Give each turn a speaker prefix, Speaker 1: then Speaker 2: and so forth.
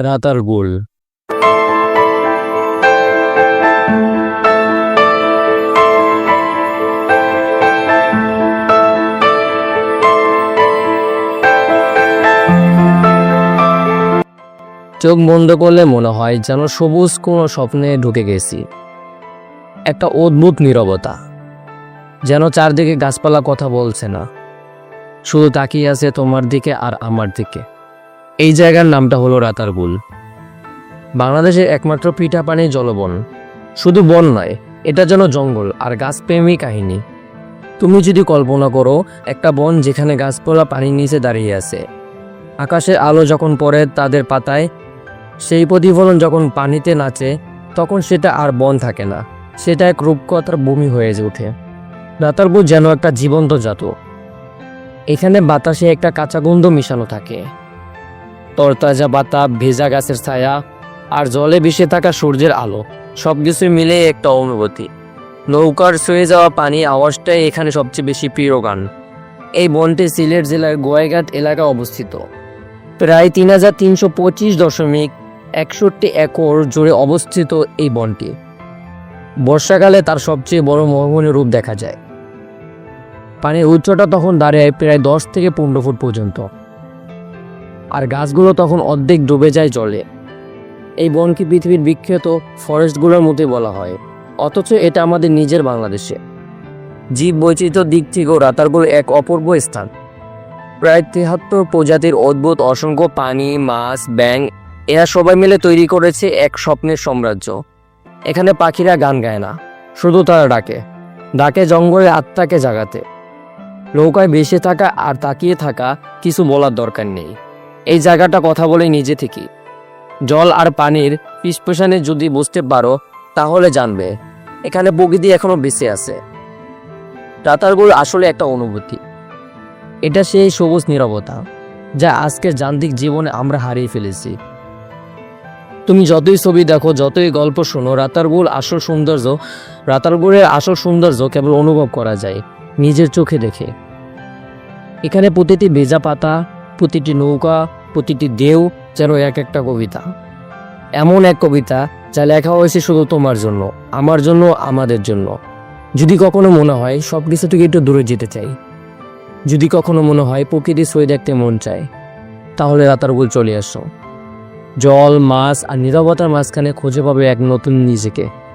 Speaker 1: রাতার গোল। চোখ বন্ধ করলে মনে হয় যেন সবুজ কোনো স্বপ্নে ঢুকে গেছি। একটা অদ্ভুত নীরবতা। যেন চারদিকে গাছপালা কথা বলছে না। শুধু তাকিয়ে আছে তোমার দিকে আর আমার দিকে। এই জায়গার নামটা হলো রাতারগুল বাংলাদেশের একমাত্র পিঠা পানির জলবন। শুধু বন নয়, এটা যেন জঙ্গল আর গাছপ্রেমী কাহিনী। তুমি যদি কল্পনা করো, একটা বন যেখানে গাছপালা পানির নিচে দাঁড়িয়ে আছে। আকাশের আলো যখন পড়ে তাদের পাতায়, সেই প্রতিফলন যখন পানিতে নাচে, তখন সেটা আর বন থাকে না। সেটা এক রূপকথার ভূমি হয়ে ওঠে। রাতারপুর যেন একটা জীবন্ত জাতু এখানে বাতাসে একটা কাঁচা গন্ধ মিশানো থাকে। তরতাজা বাতা ভেজা গাছের ছায়া আর জলে ভেসে থাকা সূর্যের আলো সব কিছু মিলে একটা অনুভূতি। নৌকার ছুঁয়ে যাওয়া পানি আওয়াজটাই এখানে সবচেয়ে বেশি প্রিয় গান। এই বনটি সিলেট জেলার গোয়াইঘাট এলাকায় অবস্থিত। প্রায় তিন হাজার তিনশো পঁচিশ দশমিক একষট্টি একর জুড়ে অবস্থিত এই বনটি। বর্ষাকালে তার সবচেয়ে বড় মোহমনি রূপ দেখা যায়। পানির উচ্চতা তখন দাঁড়ায় প্রায় দশ থেকে পনেরো ফুট পর্যন্ত। আর গাছগুলো তখন অর্ধেক ডুবে যায় জলে। এই বনকে পৃথিবীর বিখ্যাত ফরেস্টগুলোর মধ্যে বলা হয়। অথচ এটা আমাদের নিজের বাংলাদেশে। জীব বৈচিত্র্য দিক থেকেও রাতারগুল এক অপূর্ব স্থান। প্রায় তেহাত্তর প্রজাতির অদ্ভুত, অসংখ্য পানি, মাছ ব্যাং এরা সবাই মিলে তৈরি করেছে এক স্বপ্নের সাম্রাজ্য। এখানে পাখিরা গান গায় না, শুধু তারা ডাকে। ডাকে জঙ্গলে আত্মাকে জাগাতে। নৌকায় বেসে থাকা আর তাকিয়ে থাকা কিছু বলার দরকার নেই। এই জায়গাটা কথা বলে নিজে থেকে। জল আর পানির পিসপেশানে যদি বুঝতে পারো, তাহলে জানবে, এখানে প্রকৃতি এখনও বেঁচে আছে। রাতারগুল আসলে একটা অনুভূতি। এটা সেই সবুজ নীরবতা, যা আজকের যান্ত্রিক জীবনে আমরা হারিয়ে ফেলেছি। তুমি যতই ছবি দেখো, যতই গল্প শোনো, রাতারগুল আসল সৌন্দর্য, রাতারগুলের আসল সৌন্দর্য কেবল অনুভব করা যায়, নিজের চোখে দেখে। এখানে প্রতিটি ভেজা পাতা প্রতিটি নৌকা, প্রতিটি ঢেউ যেন এক একটা কবিতা। এমন এক কবিতা যা লেখা হয়েছে শুধু তোমার জন্য, আমার জন্য, আমাদের জন্য। যদি কখনো মনে হয় সব কিছু থেকে একটু দূরে যেতে চাই। যদি কখনো মনে হয় প্রকৃতি সই দেখতে মন চায়, তাহলে রাতারগুল চলে আসো। জল, মাছ আর নীরবতার মাঝখানে খুঁজে পাবে এক নতুন নিজেকে।